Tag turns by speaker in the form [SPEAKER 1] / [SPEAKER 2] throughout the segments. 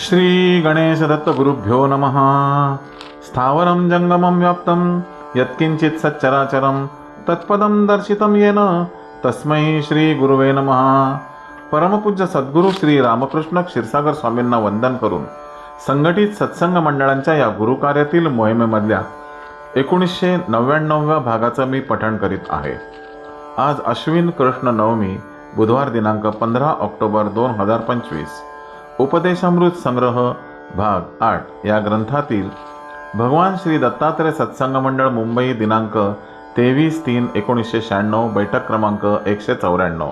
[SPEAKER 1] श्री गणेश दत्त गुरुभ्यो नमः। स्थावरं जंगमं व्याप्तं यत्किंचित् सच्चराचरं तत्पदं दर्शितं येन तस्मै श्री गुरुवे नमः। परमपूज्य सद्गुरू श्री रामकृष्ण क्षीरसागर स्वामींना वंदन करून संघटित सत्संग मंडळांच्या या गुरुकार्यातील मोहिमेमधल्या एकोणीसशे नव्याण्णवव्या भागाचं मी पठण करीत आहे. आज अश्विन कृष्ण नवमी बुधवार दिनांक पंधरा ऑक्टोबर दोन हजार पंचवीस. उपदेशामृत संग्रह भाग आठ या ग्रंथातील भगवान श्री दत्तात्रय सत्संग मंडळ मुंबई दिनांक तेवीस तीन एकोणीसशे शहाण्णव बैठक क्रमांक एकशे चौऱ्याण्णव.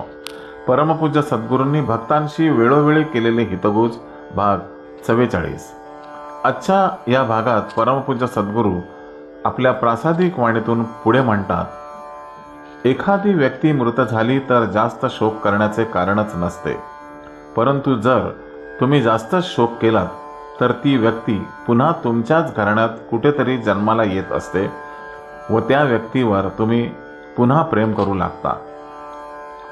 [SPEAKER 1] परमपूज्य सद्गुरूंनी भक्तांशी वेळोवेळी केलेले हितगुज भाग चव्वेचाळीस. आजच्या या भागात परमपूज्य सद्गुरू आपल्या प्रासादिक वाणीतून पुढे म्हणतात एखादी व्यक्ती मृत झाली तर जास्त शोक करण्याचे कारणच नसते. परंतु जर तुम्ही जास्त शोक केलात तर ती व्यक्ती पुन्हा तुमच्याच घराण्यात कुठेतरी जन्माला येत असते व त्या व्यक्तीवर तुम्ही पुन्हा प्रेम करू लागता.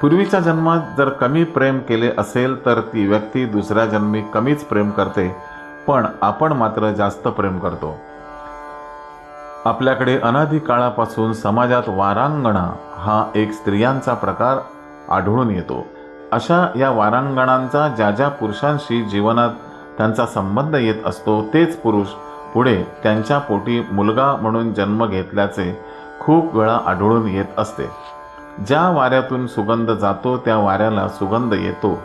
[SPEAKER 1] पूर्वीच्या जन्मात जर कमी प्रेम केले असेल तर ती व्यक्ती दुसऱ्या जन्मी कमीच प्रेम करते पण आपण मात्र जास्त प्रेम करतो. आपल्याकडे अनादी काळापासून समाजात वारांगणा हा एक स्त्रियांचा प्रकार आढळून येतो. अशा या वारांगणांचा ज्या ज्या पुरुषांशी जीवनात त्यांचा संबंध येत असतो तेच पुरुष पुढे त्यांच्या पोटी मुलगा म्हणून जन्म घेतल्याचे खूप वेळा आढळून येत असते. ज्या वाऱ्यातून सुगंध जातो त्या वाऱ्याला सुगंध येतो.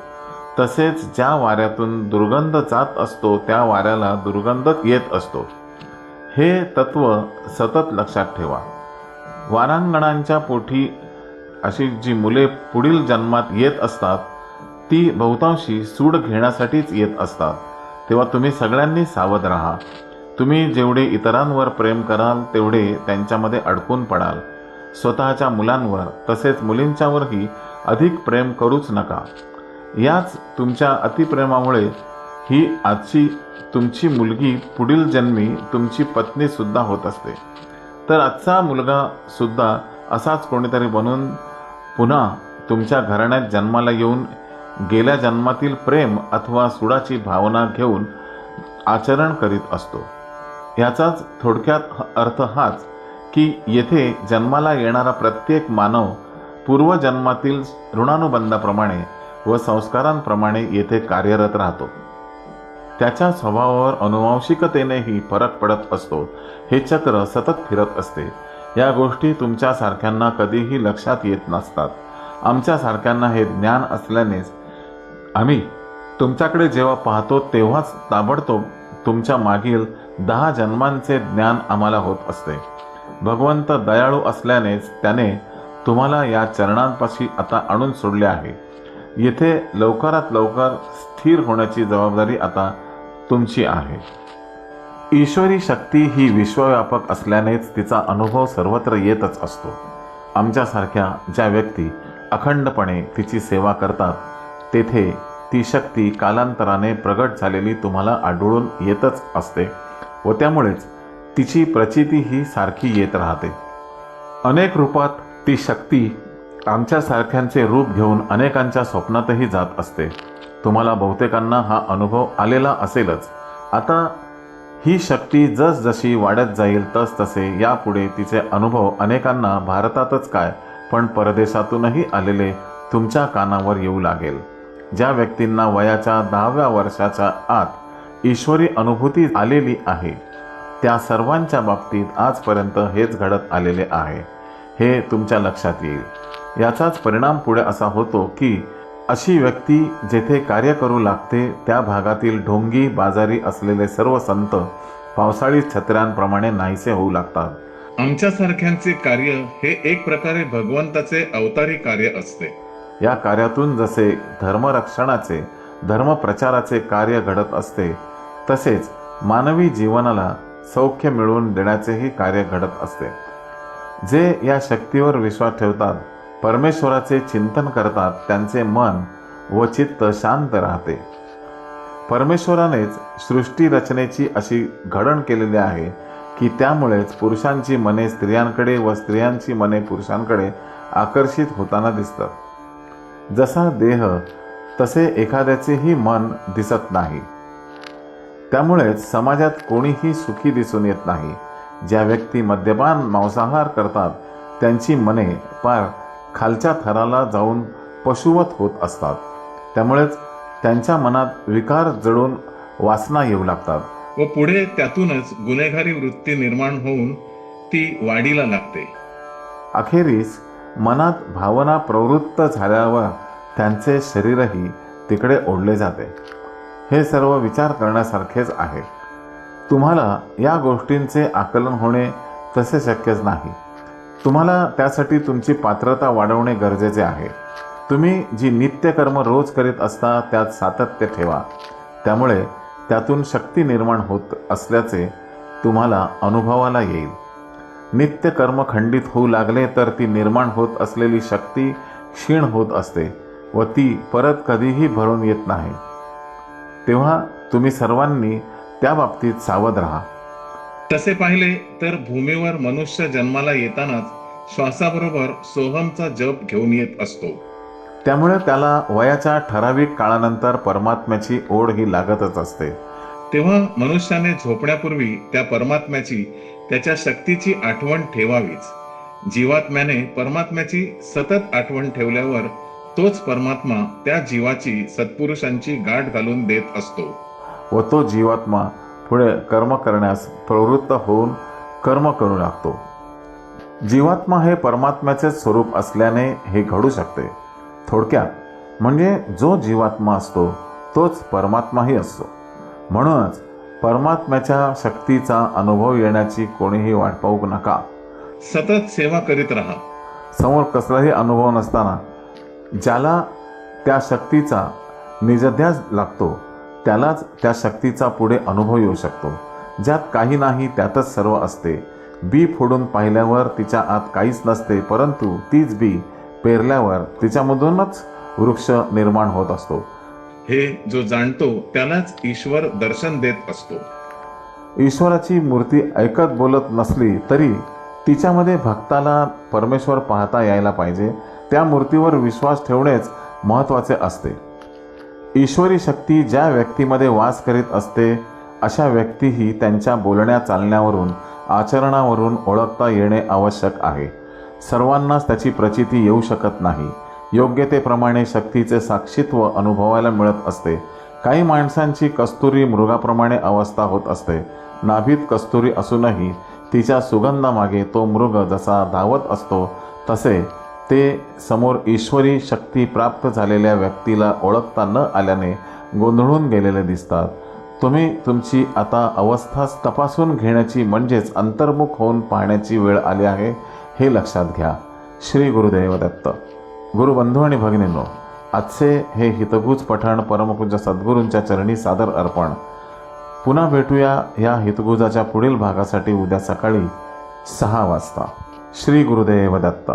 [SPEAKER 1] तसेच ज्या वाऱ्यातून दुर्गंध जात असतो त्या वाऱ्याला दुर्गंध येत असतो. हे तत्व सतत लक्षात ठेवा. वारांगणांच्या पोटी अशी जी मुले पुढील जन्मात येत असतात ती बहुतांशी सूड घेण्यासाठीच येत असतात. तेव्हा तुम्ही सगळ्यांनी सावध राहा. तुम्ही जेवढे इतरांवर प्रेम कराल तेवढे त्यांच्यामध्ये अडकून पडाल. स्वतःच्या मुलांवर तसेच मुलींच्यावरही अधिक प्रेम करूच नका. याच तुमच्या अतिप्रेमामुळे ही आजची तुमची मुलगी पुढील जन्मी तुमची पत्नी सुद्धा होत असते. तर आजचा मुलगा सुद्धा असाच कोणीतरी बनून पुन्हा तुमच्या घराण्यात जन्माला येऊन गेल्या जन्मातील प्रेम अथवा सुडाची भावना घेऊन आचरण करीत असतो. याचाच थोडक्यात अर्थ हाच की येथे जन्माला येणारा प्रत्येक मानव पूर्वजन्मातील ऋणानुबंधाप्रमाणे व संस्कारांप्रमाणे येथे कार्यरत राहतो. त्याच्या स्वभावावर अनुवांशिकतेनेही फरक पडत असतो. हे चक्र सतत फिरत असते. या गोष्टी तुमच्यासारख्यांना कधीही लक्षात येत नसतात. आमच्यासारख्यांना हे ज्ञान असल्यानेच आम्ही तुमच्याकडे जेव्हा पाहतो तेव्हाच ताबडतोब तुमच्या मागील दहा जन्मांचे ज्ञान आम्हाला होत असते. भगवंत दयाळू असल्यानेच त्याने तुम्हाला या चरणांपाशी आता आणून सोडले आहे. येथे लवकरात लवकर स्थिर होण्याची जबाबदारी आता तुमची आहे. ईश्वरी शक्ती ही विश्वव्यापक असल्यानेच तिचा अनुभव सर्वत्र येतच असतो. आमच्यासारख्या ज्या व्यक्ती अखंडपणे तिची सेवा करतात तेथे ती शक्ती कालांतराने प्रगट झालेली तुम्हाला आढळून येतच असते व त्यामुळेच तिची प्रचिती ही सारखी येत राहते. अनेक रूपात ती शक्ती आमच्यासारख्यांचे रूप घेऊन अनेकांच्या स्वप्नातही जात असते. तुम्हाला बहुतेकांना हा अनुभव आलेला असेलच. आता ही शक्ती जसजशी वाढत जाईल तस तसे यापुढे तिचे अनुभव अनेकांना भारतातच काय पण परदेशातूनही आलेले तुमच्या कानावर येऊ लागेल. ज्या व्यक्तींना वयाच्या दहाव्या वर्षाच्या आत ईश्वरी अनुभूती आलेली आहे त्या सर्वांच्या बाबतीत आजपर्यंत हेच घडत आलेले आहे. हे तुमच्या लक्षात येईल. याचाच परिणाम पुढे असा होतो की अशी व्यक्ती जेथे कार्य करू लागते त्या भागातील ढोंगी बाजारी असलेले सर्व संत पावसाळी छत्र्यांप्रमाणे नाहीसे होऊ लागतात. आमच्यासारख्यांचे कार्य हे एक प्रकारे भगवंताचे अवतारी कार्य असते. या कार्यातून जसे धर्मरक्षणाचे धर्मप्रचाराचे कार्य घडत असते तसेच मानवी जीवनाला सौख्य मिळवून देण्याचेही कार्य घडत असते. जे या शक्तीवर विश्वास ठेवतात परमेश्वराचे चिंतन करतात त्यांचे मन व चित्त शांत राहते. परमेश्वरानेच सृष्टी रचनेची अशी घडण केलेली आहे की त्यामुळेच पुरुषांची मने स्त्रियांकडे व स्त्रियांची मने पुरुषांकडे आकर्षित होताना दिसतात. जसा देह तसे एखाद्याचेही मन दिसत नाही. त्यामुळेच समाजात कोणीही सुखी दिसून येत नाही. ज्या व्यक्ती मद्यपान मांसाहार करतात त्यांची मने पार खालच्या थराला जाऊन पशुवत होत असतात. त्यामुळेच त्यांच्या मनात विकार जडून वासना येऊ लागतात.
[SPEAKER 2] व पुढे त्यातूनच गुन्हेगारी वृत्ती निर्माण होऊन ती वाढीला लागते.
[SPEAKER 1] अखेरीस मनात भावना प्रवृत्त झाल्यावर त्यांचे शरीरही तिकडे ओढले जाते. हे सर्व विचार करण्यासारखेच आहे. तुम्हाला या गोष्टींचे आकलन होणे तसे शक्यच नाही. तुम्हाला त्यासाठी तुमची पात्रता वाढवणे गरजेचे आहे. तुम्ही जी नित्यकर्म रोज करीत असता त्यात सातत्य ठेवा. त्यामुळे त्यातून शक्ती निर्माण होत असल्याचे तुम्हाला अनुभवाला येईल. नित्य कर्म खंडित होऊ लागले तर ती निर्माण होत असलेली शक्ती क्षीण होत असते व ती परत कधीही भरून येत नाही. तेव्हा तुम्ही सर्वांनी त्या बाबतीत सावध राहा.
[SPEAKER 2] तसे पाहिले तर भूमीवर मनुष्य जन्माला येतानाच श्वासाबरोबर सोहमचा जप घेऊन येत असतो.
[SPEAKER 1] त्यामुळे त्याला वयाच्या ठराविक काळानंतर परमात्म्याची ओढ ही लागतच असते.
[SPEAKER 2] तेव्हा मनुष्याने झोपण्यापूर्वी त्या परमात्म्याची त्याच्या शक्तीची आठवण ठेवावीच. जीवात्म्याने परमात्म्याची सतत आठवण ठेवल्यावर तोच परमात्मा त्या जीवाची सत्पुरुषांची गाठ घालून देत असतो.
[SPEAKER 1] व तो जीवात्मा पुढे कर्म करण्यास प्रवृत्त होऊन कर्म करू लागतो. जीवात्मा हे परमात्म्याचे स्वरूप असल्याने हे घडू शकते. थोडक्यात म्हणजे जो जीवात्मा असतो तोच परमात्माही असतो. म्हणूनच परमात्म्याच्या शक्तीचा अनुभव येण्याची कोणीही वाट पाहू नका.
[SPEAKER 2] सतत सेवा करीत राहा.
[SPEAKER 1] समोर कसलाही अनुभव नसताना ज्याला त्या शक्तीचा निजध्यास लागतो त्यालाच त्या शक्तीचा पुढे अनुभव येऊ शकतो. ज्यात काही नाही त्यातच सर्व असते. बी फोडून पाहिल्यावर तिच्या आत काहीच नसते परंतु तीच बी पेरल्यावर तिच्यामधूनच वृक्ष निर्माण होत असतो.
[SPEAKER 2] हे जो जाणतो त्यालाच ईश्वर दर्शन देत असतो.
[SPEAKER 1] ईश्वराची मूर्ती ऐकत बोलत नसली तरी तिच्यामध्ये भक्ताला परमेश्वर पाहता यायला पाहिजे. त्या मूर्तीवर विश्वास ठेवणेच महत्त्वाचे असते. ईश्वरी शक्ती ज्या व्यक्तीमध्ये वास करीत असते अशा व्यक्तीही त्यांच्या बोलण्या चालण्यावरून आचरणावरून ओळखता येणे आवश्यक आहे. सर्वांनाच त्याची प्रचिती येऊ शकत नाही. योग्यतेप्रमाणे शक्तीचे साक्षीत्व अनुभवायला मिळत असते. काही माणसांची कस्तुरी मृगाप्रमाणे अवस्था होत असते. नाभीत कस्तुरी असूनही तिच्या सुगंधामागे तो मृग जसा धावत असतो तसे ते समोर ईश्वरी शक्ती प्राप्त झालेल्या व्यक्तीला ओळखता न आल्याने गोंधळून गेलेले दिसतात. तुम्ही तुमची आता अवस्था तपासून घेण्याची म्हणजेच अंतर्मुख होऊन पाहण्याची वेळ आली आहे हे लक्षात घ्या. श्री गुरुदेव दत्त गुरुबंधू आणि भगिनींनो आजचे हे हितगुज पठण परमपूज्य सद्गुरूंच्या चरणी सादर अर्पण. पुन्हा भेटूया या हितगुजाच्या पुढील भागासाठी उद्या सकाळी सहा वाजता. श्री गुरुदेव दत्त